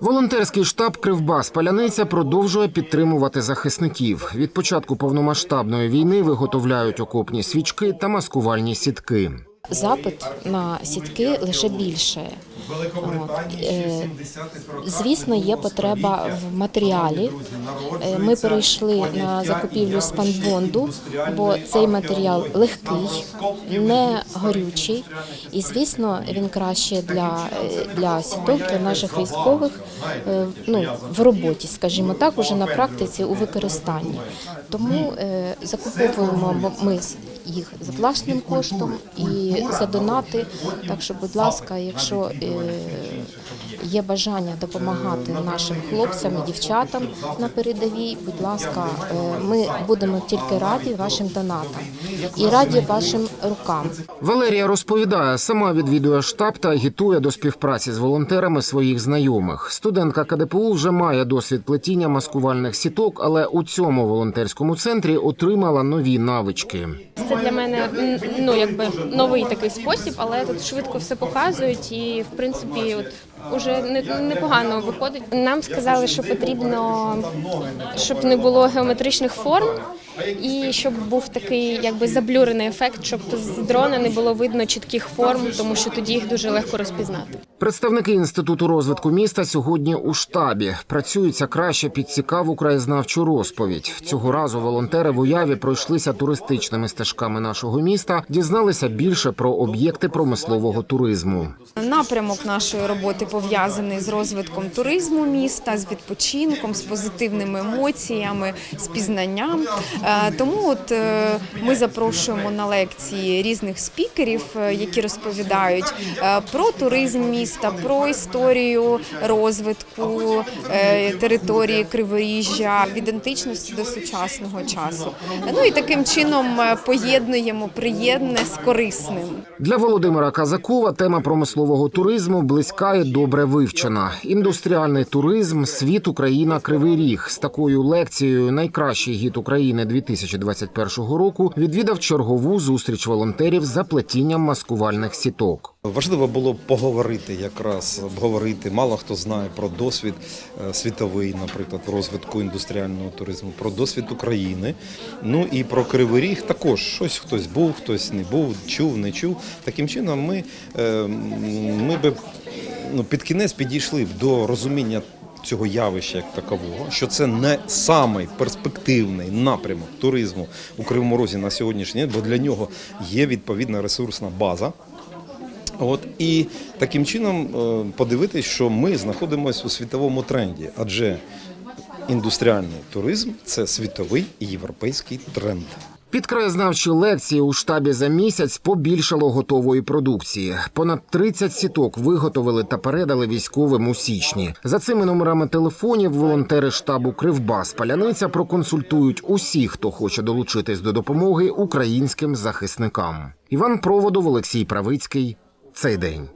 Волонтерський штаб Кривбас Паляниця продовжує підтримувати захисників. Від початку повномасштабної війни виготовляють окопні свічки та маскувальні сітки. Запит на сітки лише більше. Е, Звісно, є потреба в матеріалі. Е, Ми перейшли на закупівлю спанбонду, бо цей матеріал легкий, не горючий, і звісно, він краще для, е, для сіток, для наших військових ну, в роботі, скажімо так, уже на практиці у використанні. Тому закуповуємо ми їх за власним коштом і за донати. Так що, будь ласка, якщо е, є бажання допомагати нашим хлопцям і дівчатам на передовій, будь ласка, е, ми будемо тільки раді вашим донатам і раді вашим рукам. Валерія розповідає, сама відвідує штаб та агітує до співпраці з волонтерами своїх знайомих. Студентка КДПУ вже має досвід плетіння маскувальних сіток, але у цьому волонтерському центрі отримала нові навички. Це для мене ну якби новий такий спосіб, але тут швидко все показують і в принципі, от уже непогано виходить. Нам сказали, що потрібно, щоб не було геометричних форм. І щоб був такий якби заблюрений ефект, щоб з дрона не було видно чітких форм, тому що тоді їх дуже легко розпізнати. Представники інституту розвитку міста сьогодні у штабі працюються краще під цікаву краєзнавчу розповідь. Цього разу волонтери в уяві пройшлися туристичними стежками нашого міста, дізналися більше про об'єкти промислового туризму. Напрямок нашої роботи пов'язаний з розвитком туризму міста, з відпочинком, з позитивними емоціями, з пізнанням. Е, Тому от е, ми запрошуємо на лекції різних спікерів, е, які розповідають про туризм міста, про історію розвитку е, території Криворіжжя, від античності до сучасного часу. Ну і таким чином е, поєднуємо приємне з корисним. Для Володимира Казакова тема промислового туризму близька і добре вивчена. Індустріальний туризм, світ Україна, Кривий Ріг. З такою лекцією найкращий гід України 2021 року відвідав чергову зустріч волонтерів за плетінням маскувальних сіток. Важливо було поговорити якраз обговорити. Мало хто знає про досвід е, світовий, наприклад, розвитку індустріального туризму, про досвід України. Ну і про Кривий Ріг також щось хтось був, хтось не був, чув, не чув. Таким чином, ми, е, ми би ну, під кінець підійшли б до розуміння. Цього явища як такового, що це не самий перспективний напрямок туризму у Кривому Розі на сьогоднішній день, бо для нього є відповідна ресурсна база. От і таким чином е, подивитись, що ми знаходимося у світовому тренді, адже індустріальний туризм це світовий європейський тренд. Під краєзнавчі лекції у штабі за місяць побільшало готової продукції. Понад 30 сіток виготовили та передали військовим у січні. За цими номерами телефонів волонтери штабу Кривбас Паляниця проконсультують усіх, хто хоче долучитись до допомоги українським захисникам. Іван Проводов, Олексій Правицький. Цей день.